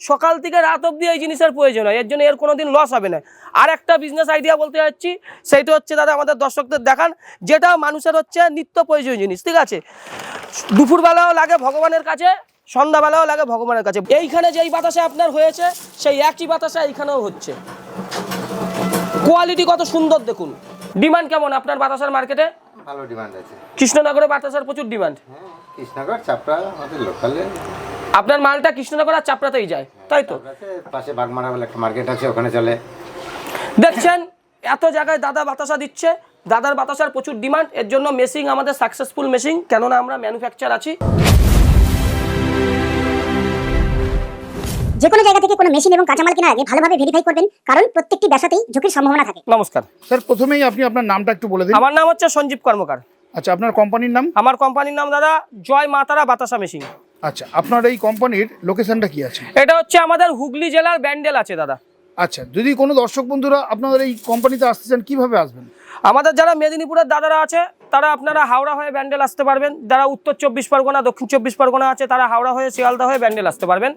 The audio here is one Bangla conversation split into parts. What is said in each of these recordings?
সকাল থেকে রাত অবধি এই জিনিসের প্রয়োজন হয়। এর জন্য এর কোনো দিন লস হবে না। আর একটা বিজনেস আইডিয়া বলতে যাচ্ছি সেইটা হচ্ছে দাদা আমাদের দর্শকদের দেখান যেটা মানুষের হচ্ছে নিত্য প্রয়োজনীয় জিনিস ঠিক আছে? দুপুরবেলাও লাগে ভগবানের কাছে সন্ধ্যাবেলাও লাগে ভগবানের কাছে। এইখানে যেই বাতাসে আপনার হয়েছে সেই একই বাতাসে এইখানেও হচ্ছে। কোয়ালিটি কত সুন্দর দেখুন। ডিমান্ড কেমন আপনার বাতাসার মার্কেটে ভালো ডিমান্ড আছে। কৃষ্ণনগরে বাতাসার প্রচুর ডিমান্ড হ্যাঁ কৃষ্ণনগর চাপড়া আমাদের লোকালে আপনার মালটা কৃষ্ণনগর আর চাপড়াতেই যায় তাই তো? পাশে বাগমারা বলে একটা মার্কেট আছে ওখানে চলে। দেখছেন এত জায়গায় দাদা বাতাসা দিচ্ছে দাদার বাতাসার প্রচুর ডিমান্ড এর জন্য মেশিং আমাদের সাকসেসফুল মেশিং কেননা আমরা ম্যানুফ্যাকচার আছি। যে কোনো জায়গা থেকে কোনো মেশিন এবং কাঁচামাল কেনার আগে ভালোভাবে ভেরিফাই করবেন কারণ প্রত্যেকটি ব্যবসাতেই ঝুঁকির সম্ভাবনা থাকে। নমস্কার। স্যার প্রথমেই আপনি আপনার নামটা একটু বলে দিন। আমার নাম হচ্ছে সঞ্জীব কর্মকার। আচ্ছা আপনার কোম্পানির নাম? আমার কোম্পানির নাম দাদা জয় মাতারা বাতাসা মেশিন। আচ্ছা আপনার এই কোম্পানির লোকেশনটা কি আছে? এটা হচ্ছে আমাদের হুগলি জেলার ব্যান্ডেল আছে দাদা। আচ্ছা যদি কোনো দর্শক বন্ধুরা আপনাদের এই কোম্পানিতে আসতে চান কীভাবে আসবেন? আমাদের যারা মেদিনীপুরের দাদারা আছে তারা আপনারা হাওড়া হয়ে ব্যান্ডেল আসতে পারবেন। যারা উত্তর চব্বিশ পরগনা দক্ষিণ চব্বিশ পরগনা আছে তারা হাওড়া হয়ে শিয়ালদা হয়ে ব্যান্ডেল আসতে পারবেন।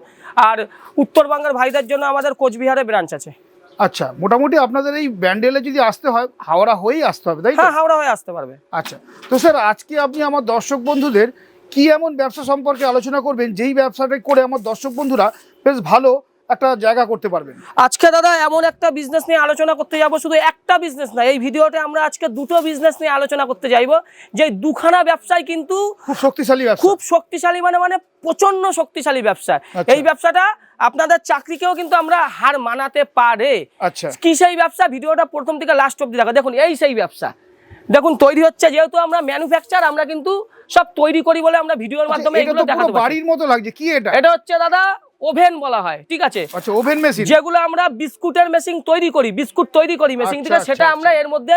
আর উত্তরবঙ্গের ভাইদের জন্য আমাদের কোচবিহারে ব্রাঞ্চ আছে। আচ্ছা মোটামুটি আপনাদের এই ব্যান্ডেলে যদি আসতে হয় হাওড়া হয়েই আসতে হবে তাই হ্যাঁ হাওড়া হয়ে আসতে পারবে। আচ্ছা তো স্যার আজকে আপনি আমার দর্শক বন্ধুদের কি এমন ব্যবসা সম্পর্কে আলোচনা করবেন? যেই ব্যবসাটা করে আমার দর্শক বন্ধুরা বেশ ভালো একটা জায়গা করতে পারবেন। আজকে দাদা এমন একটা বিজনেস নিয়ে আলোচনা করতে যাব শুধু একটা বিজনেস না এই ভিডিওতে আমরা আজকে দুটো বিজনেস নিয়ে আলোচনা করতে যাইব। যে দুখানা ব্যবসায় কিন্তু খুব শক্তিশালী খুব শক্তিশালী মানে মানে প্রচণ্ড শক্তিশালী ব্যবসা। আচ্ছা। এই ব্যবসাটা আপনাদের চাকরিকেও কিন্তু আমরা হার মানাতে পারে। আচ্ছা। কি সেই ব্যবসা? ভিডিওটা প্রথম থেকে লাস্ট অব্দি দেখা। দেখুন এই সেই ব্যবসা। দেখুন তৈরি হচ্ছে যেহেতু আমরা ম্যানুফ্যাকচার আমরা কিন্তু সব তৈরি করি বলে আমরা ভিডিওর মাধ্যমে আচ্ছা, এগুলো দেখাতে পারি। বাড়ির মতো লাগছে। কি এটা? এটা হচ্ছে দাদা ওভেন বলা হয় ঠিক আছে? আচ্ছা ওভেন মেশিন। যেগুলো আমরা বিস্কুটের মেশিন তৈরি করি বিস্কুট তৈরি করি মেশিন ঠিক থেকে আচ্ছা, সেটা আচ্ছা। আমরা এর মধ্যে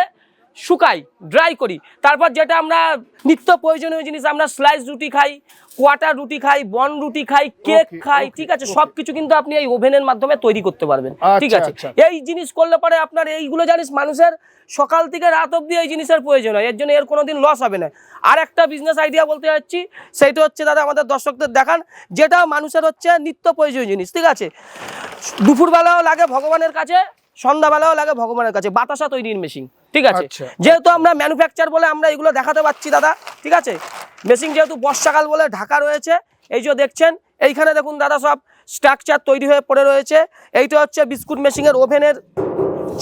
শুকাই ড্রাই করি। তারপর যেটা আমরা নিত্য প্রয়োজনীয় জিনিস আমরা স্লাইস রুটি খাই কোয়াটার রুটি খাই বন রুটি খাই কেক খাই ঠিক আছে? okay. সবকিছু কিন্তু আপনি এই ওভেনের মাধ্যমে তৈরি করতে পারবেন ঠিক আচ্ছা, আছে? আচ্ছা। এই জিনিস করলে পরে আপনার এইগুলো জানিস মানুষের সকাল থেকে রাত অবধি এই জিনিসের প্রয়োজন হয়। এর জন্য এর কোনোদিন লস হবে না। আর একটা বিজনেস আইডিয়া বলতে যাচ্ছি সেইটা হচ্ছে দাদা আমাদের দর্শকদের দেখান যেটা মানুষের হচ্ছে নিত্য প্রয়োজনীয় জিনিস ঠিক আছে? দুপুরবেলাও লাগে ভগবানের কাছে সন্ধ্যাবেলাও লাগে ভগবানের কাছে বাতাসা তৈরির মেশিন ঠিক আছে? আচ্ছা। যেহেতু আমরা ম্যানুফ্যাকচার বলে আমরা এগুলো দেখাতে পাচ্ছি দাদা ঠিক আছে? মেশিন যেহেতু বর্ষাকাল বলে ঢাকা রয়েছে এই যে দেখছেন এইখানে দেখুন দাদা সব স্ট্রাকচার তৈরি হয়ে পড়ে রয়েছে এইটা হচ্ছে বিস্কুট মেশিনের ওভেনের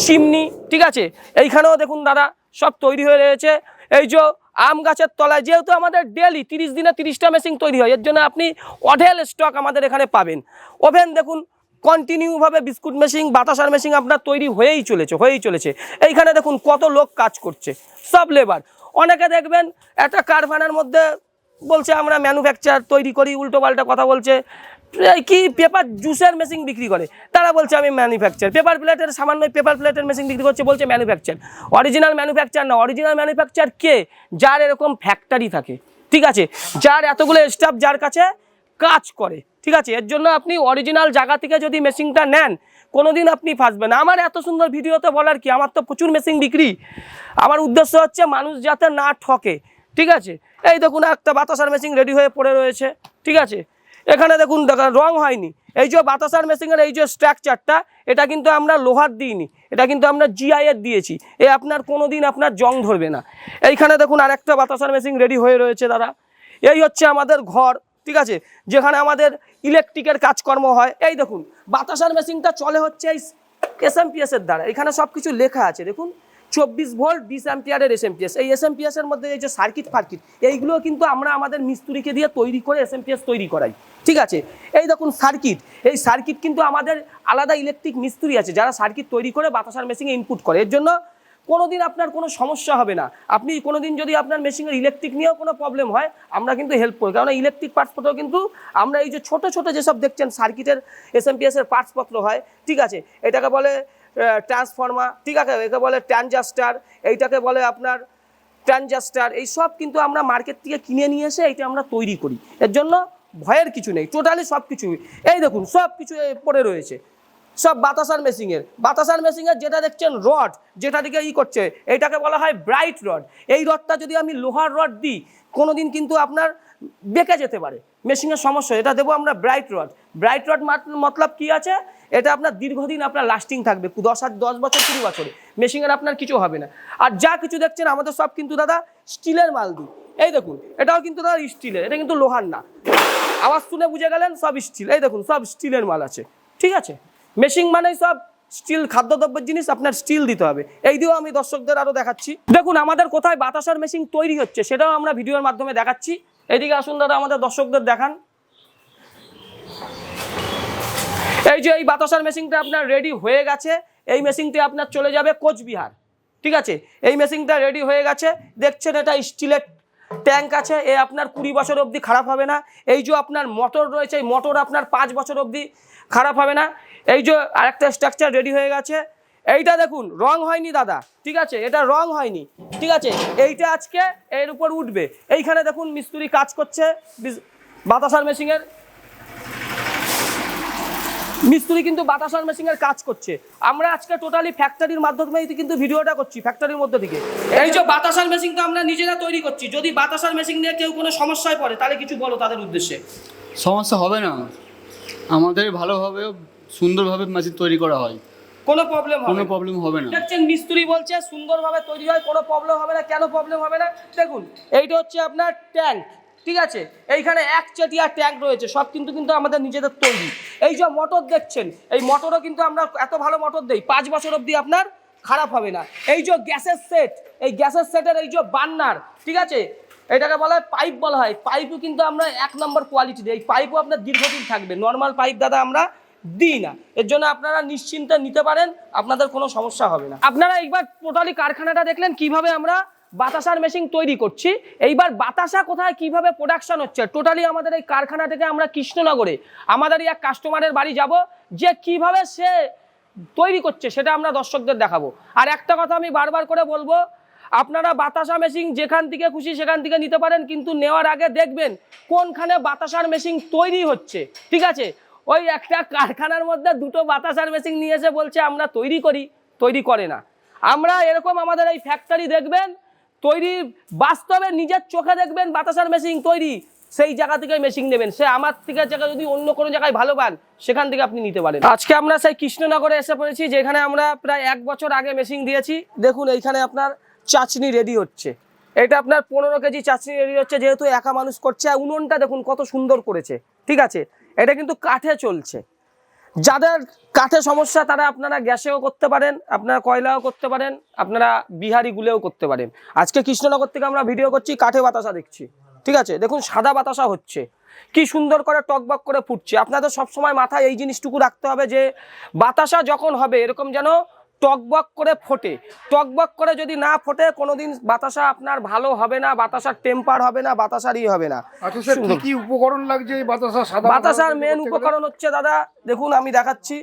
চিমনি ঠিক আছে? এইখানেও দেখুন দাদা সব তৈরি হয়ে রয়েছে এই যে আম গাছের তলায় যেহেতু আমাদের ডেলি তিরিশ দিনে তিরিশটা মেশিন তৈরি হয় এর জন্য আপনি অঢেল স্টক আমাদের এখানে পাবেন। ওভেন দেখুন কন্টিনিউভাবে বিস্কুট মেশিন বাতাসার মেশিন আপনার তৈরি হয়েই চলেছে হয়েই চলেছে। এইখানে দেখুন কত লোক কাজ করছে, সব লেবার অনেকে দেখবেন একটা কারখানার মধ্যে বলছে, আমরা ম্যানুফ্যাকচার তৈরি করি উল্টো পাল্টা কথা বলছে। কি পেপার জুসের মেশিন বিক্রি করে? তারা বলছে, আমি ম্যানুফ্যাকচার পেপার প্লেটের সামান্য পেপার প্লেটের মেশিন বিক্রি করছে, বলছে ম্যানুফ্যাকচার অরিজিনাল ম্যানুফ্যাকচার না অরিজিনাল ম্যানুফ্যাকচার কে? যার এরকম ফ্যাক্টরি থাকে। ঠিক আছে? যার এতগুলো স্টাফ যার কাছে কাজ করে, ঠিক আছে? এর জন্য আপনি অরিজিনাল জায়গা থেকে যদি মেশিনটা নেন কোনো দিন আপনি ফাঁসবেন আমার এত সুন্দর ভিডিওতে বলার কি? আমার তো প্রচুর মেশিন বিক্রি। আমার উদ্দেশ্য হচ্ছে মানুষ যাতে না ঠকে, ঠিক আছে? এই দেখুন, একটা বাতাসার মেশিন রেডি হয়ে পড়ে রয়েছে, ঠিক আছে? এখানে দেখুন, দেখা, রং হয়নি। এই যে বাতাসার মেশিনের এই যে স্ট্রাকচারটা এটা কিন্তু আমরা লোহার দিইনি, এটা কিন্তু আমরা জিআইয়ের দিয়েছি। এ আপনার কোনো দিন আপনার জং ধরবে না। এইখানে দেখুন, আরেকটা বাতাসার মেশিন রেডি হয়ে রয়েছে, দাদা। এই হচ্ছে আমাদের ঘর। ঠিক আছে? যেখানে আমাদের ইলেকট্রিকের কাজকর্ম হয়। এই দেখুন, বাতাসার মেশিনটা চলে হচ্ছে এই এস এর দ্বারা। এখানে সব কিছু লেখা আছে, দেখুন। চব্বিশ ভোল্ট, বিশ অ্যাম্পিয়ারের এস এম এই এস এম এর মধ্যে এই যে সার্কিট ফার্কিট, এইগুলো কিন্তু আমরা আমাদের মিস্ত্রিকে দিয়ে তৈরি করে এস এম তৈরি করাই। ঠিক আছে? এই দেখুন সার্কিট এই সার্কিট কিন্তু আমাদের আলাদা ইলেকট্রিক মিস্ত্রি আছে, যারা সার্কিট তৈরি করে বাতাসার মেশিনে ইনপুট করে। এর জন্য কোনোদিন আপনার কোনো সমস্যা হবে না। আপনি কোনোদিন যদি আপনার মেশিনের ইলেকট্রিক নিয়েও কোনো প্রবলেম হয়, আমরা কিন্তু হেল্প করি কারণ ইলেকট্রিক পার্টসপত্র কিন্তু আমরা এই যে ছোটো ছোটো যেসব দেখছেন সার্কিটের এস এম এর পার্টসপত্র হয়, ঠিক আছে? এটাকে বলে ট্রান্সফর্মার ঠিক আছে? একে বলে ট্রানজাস্টার এইটাকে বলে আপনার ট্রানজাস্টার এই সব কিন্তু আমরা মার্কেট থেকে কিনে নিয়ে এসে এইটা আমরা তৈরি করি। এর জন্য ভয়ের কিছু নেই টোটালি সব কিছু এই দেখুন সব কিছু পড়ে রয়েছে। সব বাতাসার মেশিনের বাতাসার মেশিনের যেটা দেখছেন রড যেটা দিকে ই করছে এইটাকে বলা হয় ব্রাইট রড এই রডটা যদি আমি লোহার রড দিই, কোনোদিন কিন্তু আপনার বেঁকে যেতে পারে। মেশিনের সমস্যা, এটা দেবো আমরা ব্রাইট রড ব্রাইট রড মতলব কি আছে? এটা আপনার দীর্ঘদিন আপনার লাস্টিং থাকবে, দশ আর দশ বছর, কুড়ি বছরে। মেশিনের আপনার কিছু হবে না। আর যা কিছু দেখছেন, আমাদের সব কিন্তু দাদা স্টিলের মাল দিই। এই দেখুন, এটাও কিন্তু দাদা স্টিলের এটা কিন্তু লোহার না। আওয়াজ শুনে বুঝে গেলেন, সব স্টিল এই দেখুন, সব স্টিলের মাল আছে। ঠিক আছে? মেশিন মানেই সব স্টিল খাদ্যদ্রব্যের জিনিস আপনার স্টিল দিতে হবে। এই দিয়েও আমি দর্শকদের আরও দেখাচ্ছি। দেখুন, আমাদের কোথায় বাতাসার মেশিন তৈরি হচ্ছে, সেটাও আমরা ভিডিওর মাধ্যমে দেখাচ্ছি। এদিকে আসুন দাদা, আমাদের দর্শকদের দেখান। এই যে এই বাতাসার মেশিনটা আপনার রেডি হয়ে গেছে, এই মেশিনটি আপনার চলে যাবে কোচবিহার। ঠিক আছে? এই মেশিনটা রেডি হয়ে গেছে, দেখছেন এটা স্টিলের ট্যাঙ্ক আছে, এ আপনার কুড়ি বছর অবধি খারাপ হবে না। এই যে আপনার মোটর রয়েছে, এই মোটর আপনার পাঁচ বছর অবধি খারাপ হবে না। এই যে আরেকটা স্ট্রাকচার রেডি হয়ে গেছে। এইটা দেখুন, রং হয়নি দাদা, ঠিক আছে? এটা রং হয়নি, ঠিক আছে? এইটা আজকে এর উপর উঠবে। এইখানে দেখুন মিস্ত্রি কাজ করছে বাতাসার মেশিনের মিস্ত্রি কিন্তু বাতাসার মেশিনের কাজ করছে। আমরা আজকে টোটালি ফ্যাক্টরির মাধ্যমে কিন্তু ভিডিওটা করছি ফ্যাক্টরির মধ্যে থেকে এই যে বাতাসার মেশিনটা আমরা নিজেরা তৈরি করছি যদি বাতাসার মেশিন নিয়ে কেউ কোনো সমস্যায় পড়ে তাহলে কিছু বলো তাদের উদ্দেশ্যে। সমস্যা হবে না। আমাদের ভালোভাবে সুন্দরভাবে মেশিন তৈরি করা হয়। কোনো প্রবলেম হবে কোনো প্রবলেম হবে না। দেখছেন মিস্ত্রি বলছে সুন্দরভাবে তৈরি হয় কোনো প্রবলেম হবে না কেন প্রবলেম হবে না? দেখুন এইটা হচ্ছে আপনার ট্যাঙ্ক ঠিক আছে? এইখানে এক চেটিয়া ট্যাঙ্ক রয়েছে, সব কিন্তু কিন্তু আমাদের নিজেদের তৈরি। এই যে মোটর দেখছেন, এই মোটরও কিন্তু আমরা এত ভালো মোটর দেই, পাঁচ বছর অবধি আপনার খারাপ হবে না। এই যে গ্যাসের সেট এই গ্যাসের সেটের এই যে বান্নার ঠিক আছে? এটাকে বলা হয় পাইপ বলা হয়। পাইপও কিন্তু আমরা এক নম্বর কোয়ালিটি দিই। এই পাইপও আপনার দীর্ঘদিন থাকবে। নর্মাল পাইপ দাদা আমরা দিই না। এর জন্য আপনারা নিশ্চিন্তে নিতে পারেন, আপনাদের কোনো সমস্যা হবে না। আপনারা এইবার টোটালি কারখানাটা দেখলেন কীভাবে আমরা বাতাসার মেশিন তৈরি করছি। এইবার বাতাসা কোথায়, কীভাবে প্রোডাকশন হচ্ছে? টোটালি আমাদের এই কারখানা থেকে আমরা কৃষ্ণনগরে, আমাদেরই এক কাস্টমারের বাড়ি যাব, যে কীভাবে সে তৈরি করছে সেটা আমরা দর্শকদের দেখাবো। আর একটা কথা আমি বারবার করে বলব, আপনারা বাতাসা মেশিন যেখান থেকে খুশি সেখান থেকে নিতে পারেন, কিন্তু নেওয়ার আগে দেখবেন কোনখানে বাতাসার মেশিন তৈরি হচ্ছে। ঠিক আছে? ওই একটা কারখানার মধ্যে দুটো বাতাসার মেশিন নিয়ে এসে বলছে, আমরা তৈরি করি। তৈরি করে না। আমরা এরকম আমাদের এই ফ্যাক্টরি দেখবেন তৈরি, বাস্তবে নিজের চোখে দেখবেন বাতাসার মেশিন তৈরি। সেই জায়গা থেকে মেশিন নেবেন। সে আমার থেকে জায়গা যদি অন্য কোনো জায়গায় ভালো পান, সেখান থেকে আপনি নিতে পারেন। আজকে আমরা সেই কৃষ্ণনগরে এসে পড়েছি, যেখানে আমরা প্রায় এক বছর আগে মেশিন দিয়েছি। দেখুন, এইখানে আপনার চাচনি রেডি হচ্ছে। এটা আপনার পনেরো কেজি চাচনি রেডি হচ্ছে, যেহেতু একা মানুষ করছে। উনুনটা দেখুন কত সুন্দর করেছে। ঠিক আছে? এটা কিন্তু কাঠে চলছে। যাদের কাঠে সমস্যা, তারা আপনারা গ্যাসেও করতে পারেন, আপনারা কয়লাও করতে পারেন, আপনারা বিহারি গুলেও করতে পারেন। আজকে কৃষ্ণনগর থেকে আমরা ভিডিও করছি, কাঠে বাতাসা দেখছি। ঠিক আছে? দেখুন, সাদা বাতাসা হচ্ছে। কি সুন্দর করে টকবক করে ফুটছে। আপনাদের সবসময় মাথায় এই জিনিসটুকু রাখতে হবে যে, বাতাসা যখন হবে, এরকম যেন টকবক করে ফোটে। টকবক করে যদি না ফোটে কোনোদিন বাতাসা আপনার ভালো হবে না বাতাসার টেম্পার হবে না বাতাসারই হবে না। আচ্ছা কি উপকরণ লাগছে বাতাসা বাতাসার মেন উপকরণ হচ্ছে দাদা দেখুন আমি দেখাচ্ছি।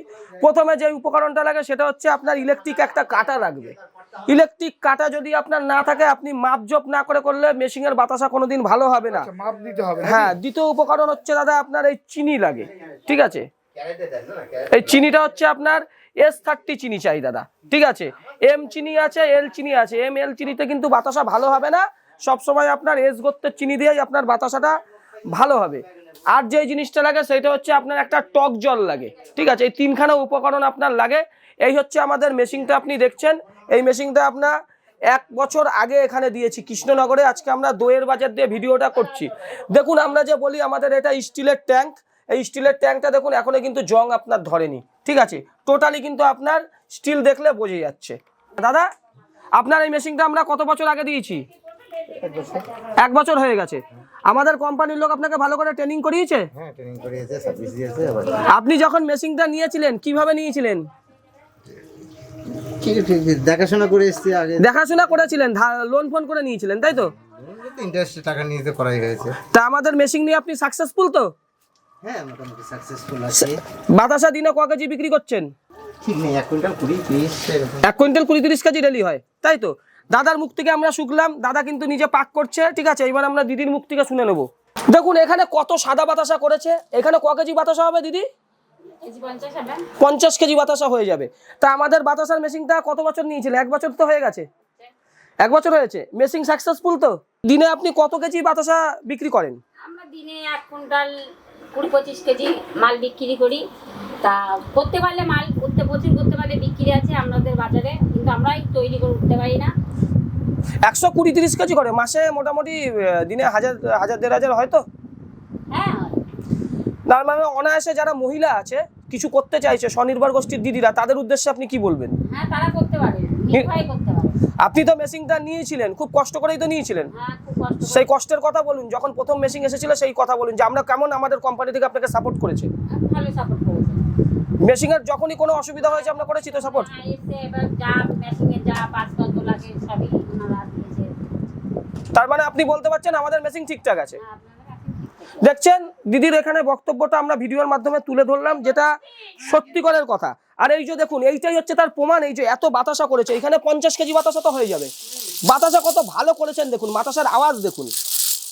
প্রথমে যে উপকরণটা লাগে সেটা হচ্ছে আপনার ইলেকট্রিক একটা কাটা লাগবে। ইলেকট্রিক কাটা যদি আপনার না থাকে আপনি মাপজোপ না করে করলে মেশিনের বাতাসা কোনোদিন ভালো হবে না। আচ্ছা, মাপ দিতে হবে হ্যাঁ দ্বিতীয় উপকরণ হচ্ছে দাদা আপনার এই চিনি লাগে। ঠিক আছে? এই চিনিটা হচ্ছে আপনার এস থার্টি চিনি চাই, দাদা। ঠিক আছে? এম চিনি আছে এল চিনি আছে। এম এল চিনিতে কিন্তু বাতাসা ভালো হবে না। সব সময় আপনার এস গোত্রের চিনি দিয়েই আপনার বাতাসাটা ভালো হবে। আর যে জিনিসটা লাগে, সেটা হচ্ছে আপনার একটা টক জল লাগে। ঠিক আছে? এই তিনখানা উপকরণ আপনার লাগে। এই হচ্ছে আমাদের মেশিনটা, আপনি দেখছেন। এই মেশিনটা আপনার এক বছর আগে এখানে দিয়েছি। কৃষ্ণনগরে আজকে আমরা দইয়ের বাজার দিয়ে ভিডিওটা করছি। দেখুন, আমরা যে বলি, আমাদের এটা স্টিলের ট্যাঙ্ক। এই স্টিলের ট্যাঙ্কটা দেখুন, এখনও কিন্তু জং আপনার ধরেনি। ঠিক আছে? টোটালি কিন্তু আপনার স্টিল দেখলে বোঝা যাচ্ছে। দাদা আপনার এই মেশিনটা আমরা কত বছর আগে দিয়েছি? এক বছর। হয়ে গেছে। আমাদের কোম্পানির লোক আপনাকে ভালো করে ট্রেনিং করিয়েছে? হ্যাঁ আপনি যখন মেশিনটা নিয়েছিলেন কীভাবে নিয়েছিলেন? দেখাশোনা করে এসছি আগে। দেখাশোনা করেছিলেন লোন ফোন করে নিয়েছিলেন তাই তো? ইন্টারেস্টে টাকা নিয়ে করাই হয়েছে। তা আমাদের মেশিন নিয়ে আপনি সাকসেসফুল তো? হ্যাঁ মোটামুটি সাকসেসফুল আছে। বাতাসা দিনে ক কেজি বিক্রি করছেন? ঠিক নেই এক কুইন্টাল কুড়ি তিরিশ এক কুইন্টাল কুড়ি তিরিশ কেজি ডেলি হয় তাই তো? দাদার মুখ থেকে আমরা শুকলাম দাদা কিন্তু নিজে পাক করছে ঠিক আছে? এবার আমরা দিদির মুখ থেকে শুনে নেব। দেখুন এখানে কত সাদা বাতাসা করেছে এখানে ক কেজি বাতাসা হবে দিদি? পঞ্চাশ কেজি বাতাসা হয়ে যাবে। তা আমাদের বাতাসার মেশিনটা কত বছর নিয়েছিল? এক বছর তো হয়ে গেছে। এক বছর হয়েছে? মেশিন সাকসেসফুল তো? দিনে আপনি কত কেজি বাতাসা বিক্রি করেন? আমরা দিনে এক কুইন্টাল কুড়ি পঁচিশ কেজি মাল বিক্রি করি। তা করতে পারলে মাল করতে প্রচুর করতে পারলে বিক্রি আছে আমাদের বাজারে কিন্তু আমরাই তৈরি করে উঠতে পারি না। একশো কুড়ি তিরিশ কেজি করে মাসে মোটামুটি দিনে হাজার হাজার দেড় হাজার হয়তো হ্যাঁ হয়। তার মানে অনায়াসে যারা মহিলা আছে কিছু করতে চাইছে স্বনির্ভর গোষ্ঠীর দিদিরা তাদের উদ্দেশ্যে আপনি কি বলবেন? হ্যাঁ তারা করতে পারে নির্ভয় করতে পারে। আপনি তো মেশিনটা নিয়েছিলেন খুব কষ্ট করেই তো নিয়েছিলেন। হ্যাঁ। সেই কষ্টের কথা বলুন যখন প্রথম মেশিন এসেছিল সেই কথা বলুন যে আমরা কেমন আমাদের কোম্পানি থেকে আপনাকে সাপোর্ট করেছে। মেশিনের যখনই কোনো অসুবিধা হয়েছে আমরা করেছি তো সাপোর্ট হ্যাঁ এবার যা মেশিনে যা পাঁচগন্ধ লাগে সবই ওনারা তার মানে আপনি বলতে পারছেন আমাদের মেশিন ঠিকঠাক আছে? হ্যাঁ, আপনারা এখন ঠিক করতে দেখছেন দিদির এখানে বক্তব্যটা আমরা ভিডিওর মাধ্যমে তুলে ধরলাম যেটা সত্যি সত্যিকারের কথা। আর এই যে দেখুন, এইটাই হচ্ছে তার প্রমাণ, এই যে এত বাতাসা করেছে। এখানে পঞ্চাশ কেজি বাতাসা তো হয়ে যাবে। বাতাসা কত ভালো করেছেন দেখুন, বাতাসার আওয়াজ দেখুন।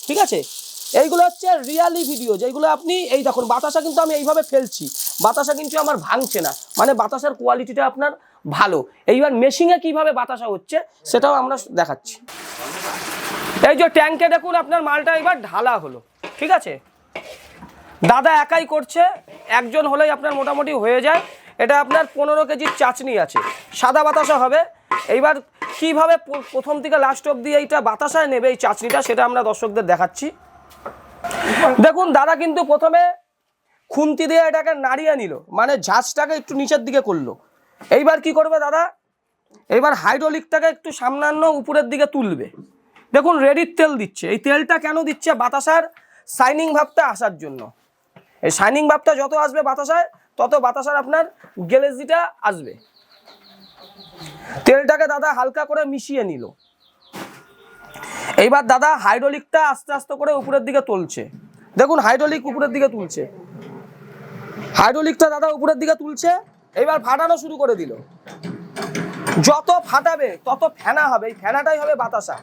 ঠিক আছে? এইগুলো হচ্ছে রিয়ালি ভিডিও যেগুলো আপনি, এই দেখুন, বাতাসা কিন্তু আমি এইভাবে ফেলছি। বাতাসা কিন্তু আমার ভাঙছে না। মানে বাতাসার কোয়ালিটিটা আপনার ভালো। এইবার মেশিনে কীভাবে বাতাসা হচ্ছে, সেটাও আমরা দেখাচ্ছি। এই যে ট্যাঙ্কে দেখুন, আপনার মালটা এবার ঢালা হলো। ঠিক আছে? দাদা একাই করছে, একজন হলেই আপনার মোটামুটি হয়ে যায়। এটা আপনার পনেরো কেজির চাচনি আছে। সাদা বাতাসা হবে। এইবার কীভাবে প্রথম থেকে লাস্ট অবধি এইটা বাতাসায় নেবে এই চাচনিটা সেটা আমরা দর্শকদের দেখাচ্ছি। দেখুন, দাদা কিন্তু প্রথমে খুন্তি দিয়ে এটাকে নাড়িয়ে নিল। মানে ঝাঁজটাকে একটু নিচের দিকে করল। এইবার কি করবে দাদা? এইবার হাইড্রোলিকটাকে একটু সামনান্য উপরের দিকে তুলবে। দেখুন রেডির তেল দিচ্ছে। এই তেলটা কেন দিচ্ছে বাতাসার? শাইনিং ভাবটা আসার জন্য। এই শাইনিং ভাবটা যত আসবে বাতাসায় তত বাতাসার আপনার গ্যালেজিটা আসবে। তেলটাকে দাদা হালকা করে মিশিয়ে নিল। এইবার দাদা হাইড্রোলিকটা আস্তে আস্তে করে উপরের দিকে তুলছে। দেখুন, হাইড্রোলিক উপরের দিকে তুলছে। হাইড্রোলিকটা দাদা উপরের দিকে তুলছে এবার ফাটানো শুরু করে দিল। যত ফাটাবে, তত ফেনা হবে। এই ফেনাটাই হবে বাতাসা।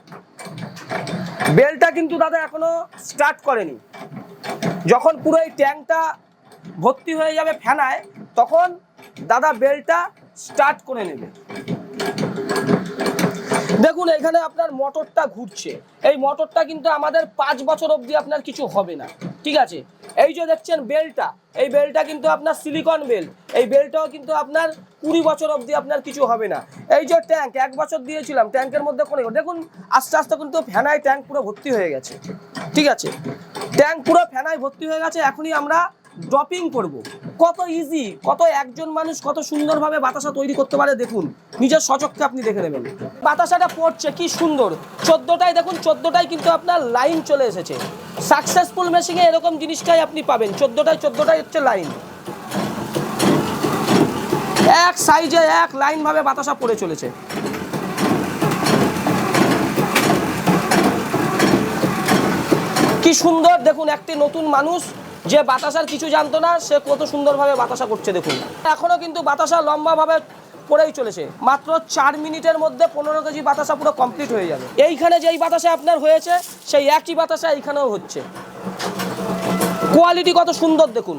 বেলটা কিন্তু দাদা এখনও স্টার্ট করেনি। যখন পুরো এই ট্যাঙ্কটা ভর্তি হয়ে যাবে ফেনায়, তখন দাদা বেলটা স্টার্ট করে নেবে। দেখুন, এখানে আপনার মোটরটা ঘুরছে। এই মোটরটা কিন্তু আমাদের পাঁচ বছর অবধি আপনার কিছু হবে না। ঠিক আছে? এই যে দেখছেন বেলটা, এই বেলটা কিন্তু আপনার সিলিকন বেল এই বেলটাও কিন্তু আপনার কুড়ি বছর অবধি আপনার কিছু হবে না। এই যে ট্যাঙ্ক এক বছর দিয়েছিলাম ট্যাঙ্কের মধ্যে কোনো দেখুন, আস্তে আস্তে কিন্তু ফ্যানায় ট্যাঙ্ক পুরো ভর্তি হয়ে গেছে। ঠিক আছে? ট্যাঙ্ক পুরো ফ্যানায় ভর্তি হয়ে গেছে, এখনই আমরা ড্রপিং করব। কত ইজি কত একজন মানুষ কত সুন্দরভাবে বাতাসা তৈরি করতে পারে দেখুন। নিজের সচক্ষে আপনি দেখে নেবেন। বাতাসাটা পড়ছে, কি সুন্দর। চোদ্দোটাই দেখুন চোদ্দোটাই কিন্তু আপনার লাইন চলে এসেছে। সাকসেসফুল মেশিনে এরকম জিনিসটাই আপনি পাবেন। চোদ্দোটাই চোদ্দোটাই হচ্ছে লাইন এক সাইজে এক লাইন ভাবে বাতাসা পড়ে চলেছে। কি সুন্দর, দেখুন, একটি নতুন মানুষ যে বাতাসার কিছু জানতো না, সে কত সুন্দরভাবে বাতাসা করছে, দেখুন। এখনও কিন্তু বাতাসা লম্বাভাবে পড়েই চলেছে। মাত্র চার মিনিটের মধ্যে পনেরো কেজি বাতাসা পুরো কমপ্লিট হয়ে যাবে। এইখানে যেই বাতাসা আপনার হয়েছে, সেই একই বাতাসা এইখানেও হচ্ছে। কোয়ালিটি কত সুন্দর, দেখুন।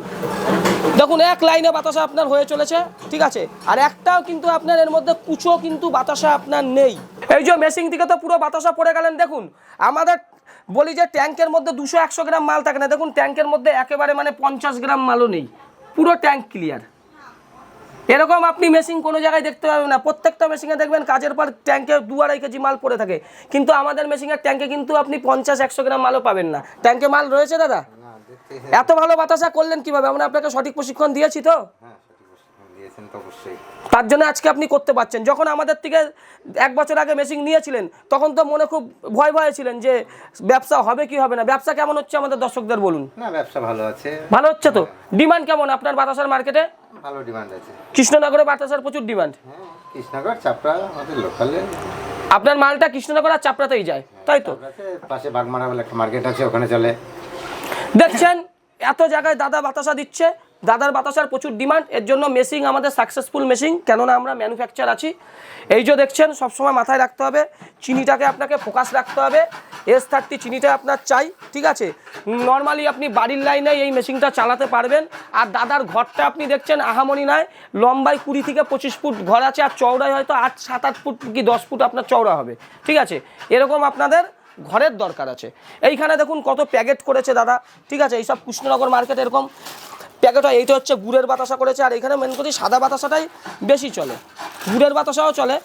দেখুন, এক লাইনে বাতাসা আপনার হয়ে চলেছে, ঠিক আছে? আর একটাও কিন্তু আপনার এর মধ্যে কুচো কিন্তু বাতাসা আপনার নেই। এই যে মেশিন থেকে তো পুরো বাতাসা পড়ে গেলেন, দেখুন। আমাদের বলি যে ট্যাঙ্কের মধ্যে দুশো একশো গ্রাম মাল থাকে না। দেখুন ট্যাঙ্কের মধ্যে একেবারে মানে পঞ্চাশ গ্রাম মালও নেই। পুরো ট্যাঙ্ক ক্লিয়ার এরকম আপনি মেশিন কোনো জায়গায় দেখতে পাবেন না। প্রত্যেকটা মেশিনে দেখবেন কাজের পর ট্যাঙ্কে দু আড়াই কেজি মাল পড়ে থাকে। কিন্তু আমাদের মেশিনের ট্যাঙ্কে কিন্তু আপনি পঞ্চাশ একশো গ্রাম মালও পাবেন না। ট্যাঙ্কে মাল রয়েছে দাদা? এত ভালো বাতাসা করলেন কীভাবে? আমরা আপনাকে সঠিক প্রশিক্ষণ দিয়েছি তো হ্যাঁ সঠিক প্রশিক্ষণ দিয়েছেন তো অবশ্যই তার জন্য আজকে আপনি করতে পারছেন। যখন আমাদের থেকে এক বছর আগে মেশিন নিয়েছিলেন তখন তো মনে খুব ভয় ভয়ে ছিলেন যে ব্যবসা হবে কি হবে না। ব্যবসা কেমন হচ্ছে আমাদের দর্শকদের বলুন। না ব্যবসা ভালো আছে। ভালো হচ্ছে তো? ডিমান্ড কেমন? আপনার বাতাসার মার্কেটে ভালো ডিমান্ড আছে। কৃষ্ণনগরে বাতাসার প্রচুর ডিমান্ড হ্যাঁ কৃষ্ণনগর চাপড়া আমাদের লোকালে আপনার মালটা কৃষ্ণনগর আর চাপড়াতেই যায় তাই তো? পাশে বাগমারা বলে একটা মার্কেট আছে ওখানে চলে। দেখছেন এত জায়গায় দাদা বাতাসা দিচ্ছে দাদার বাতাসার প্রচুর ডিমান্ড, এর জন্য মেশিন আমাদের সাকসেসফুল মেশিন কেননা আমরা ম্যানুফ্যাকচার আছি। এই যে দেখছেন, সবসময় মাথায় রাখতে হবে, চিনিটাকে আপনাকে ফোকাস রাখতে হবে এস থার্টি চিনিটা আপনার চাই, ঠিক আছে? নর্মালি আপনি বাড়ির লাইনে এই মেশিনটা চালাতে পারবেন, আর দাদার ঘরটা আপনি দেখছেন আহামনি নয়, লম্বায় কুড়ি থেকে পঁচিশ ফুট ঘর আছে, আর চওড়ায় হয়তো আট, সাত, আট ফুট কি দশ ফুট আপনার চওড়া হবে, ঠিক আছে? এরকম আপনাদের ঘরের দরকার আছে। এইখানে দেখুন কত প্যাকেট করেছে দাদা, ঠিক আছে? এইসব কৃষ্ণনগর মার্কেট এরকম প্যাকেট হয় এইটা হচ্ছে গুড়ের বাতাসা করেছে, আর এখানে মেন করি সাদা বাতাসাটাই বেশি চলে। গুড়ের বাতাসাও চলে।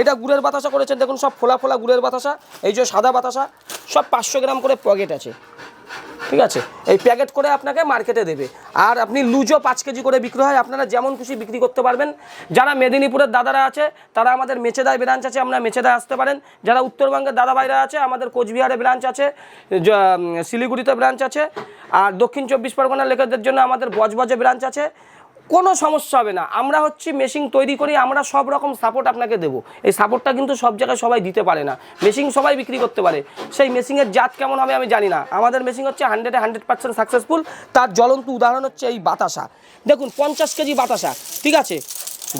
এটা গুড়ের বাতাসা করেছে, দেখুন সব ফোলা ফোলা গুড়ের বাতাসা, এই যে সাদা বাতাসা, সব পাঁচশো গ্রাম করে প্যাকেট আছে। ঠিক আছে? এই প্যাকেট করে আপনাকে মার্কেটে দেবে। আর আপনি লুজও পাঁচ কেজি করে বিক্রি হয়, আপনারা যেমন খুশি বিক্রি করতে পারবেন। যারা মেদিনীপুরের দাদারা আছে, তারা আমাদের মেচেদায় ব্রাঞ্চ আছে আপনারা মেচেদায় আসতে পারেন। যারা উত্তরবঙ্গের দাদা ভাইরা আছে, আমাদের কোচবিহারে ব্রাঞ্চ আছে শিলিগুড়িতে ব্রাঞ্চ আছে। আর দক্ষিণ চব্বিশ পরগনা লেখাদের জন্য আমাদের বজবজে ব্রাঞ্চ আছে। কোনো সমস্যা হবে না। আমরা হচ্ছে মেশিন তৈরি করি, আমরা সব রকম সাপোর্ট আপনাকে দেবো। এই সাপোর্টটা কিন্তু সব জায়গায় সবাই দিতে পারে না। মেশিন সবাই বিক্রি করতে পারে। সেই মেশিনের জাত কেমন হবে আমি জানি না। আমাদের মেশিন হচ্ছে হান্ড্রেডে হান্ড্রেড পার্সেন্ট সাকসেসফুল তার জ্বলন্ত উদাহরণ হচ্ছে এই বাতাসা। দেখুন, পঞ্চাশ কেজি বাতাসা, ঠিক আছে?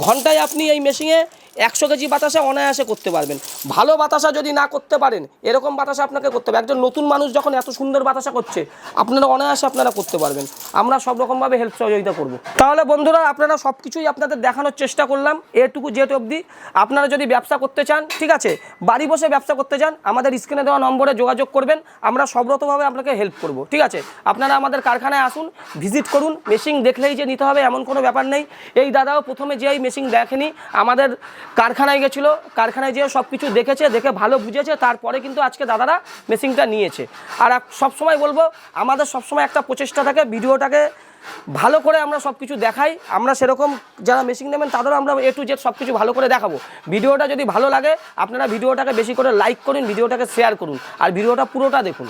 ঘন্টায় আপনি এই মেশিনে একশো কেজি বাতাসা অনায়াসে করতে পারবেন। ভালো বাতাসা যদি না করতে পারেন, এরকম বাতাসা আপনাকে করতে হবে। একজন নতুন মানুষ যখন এত সুন্দর বাতাসা করছে, আপনারা অনায়াসে আপনারা করতে পারবেন। আমরা সব রকমভাবে হেল্প সহযোগিতা করব। তাহলে বন্ধুরা, আপনারা সব কিছুই আপনাদের দেখানোর চেষ্টা করলাম এটুকু জেট অবধি। আপনারা যদি ব্যবসা করতে চান, ঠিক আছে, বাড়ি বসে ব্যবসা করতে চান, আমাদের স্ক্রিনে দেওয়া নম্বরে যোগাযোগ করবেন। আমরা সব্রতভাবে আপনাকে হেল্প করব, ঠিক আছে? আপনারা আমাদের কারখানায় আসুন ভিজিট করুন মেশিন দেখলেই যে নিতে হবে, এমন কোনো ব্যাপার নেই। এই দাদাও প্রথমে যে এই মেশিন দেখেনি, আমাদের কারখানায় গেছিল, কারখানায় যেয়ে সব কিছু দেখেছে, দেখে ভালো বুঝেছে, তারপরে কিন্তু আজকে দাদারা মেশিনটা নিয়েছে। আর এক- সবসময় বলব, আমাদের সবসময় একটা প্রচেষ্টা থাকে, ভিডিওটাকে ভালো করে আমরা সব কিছু দেখাই, আমরা সেরকম যারা মেশিন নেবেন তাদেরও আমরা এ টু জেড সব কিছু ভালো করে দেখাবো। ভিডিওটা যদি ভালো লাগে, আপনারা ভিডিওটাকে বেশি করে লাইক করুন, ভিডিওটাকে শেয়ার করুন, আর ভিডিওটা পুরোটা দেখুন।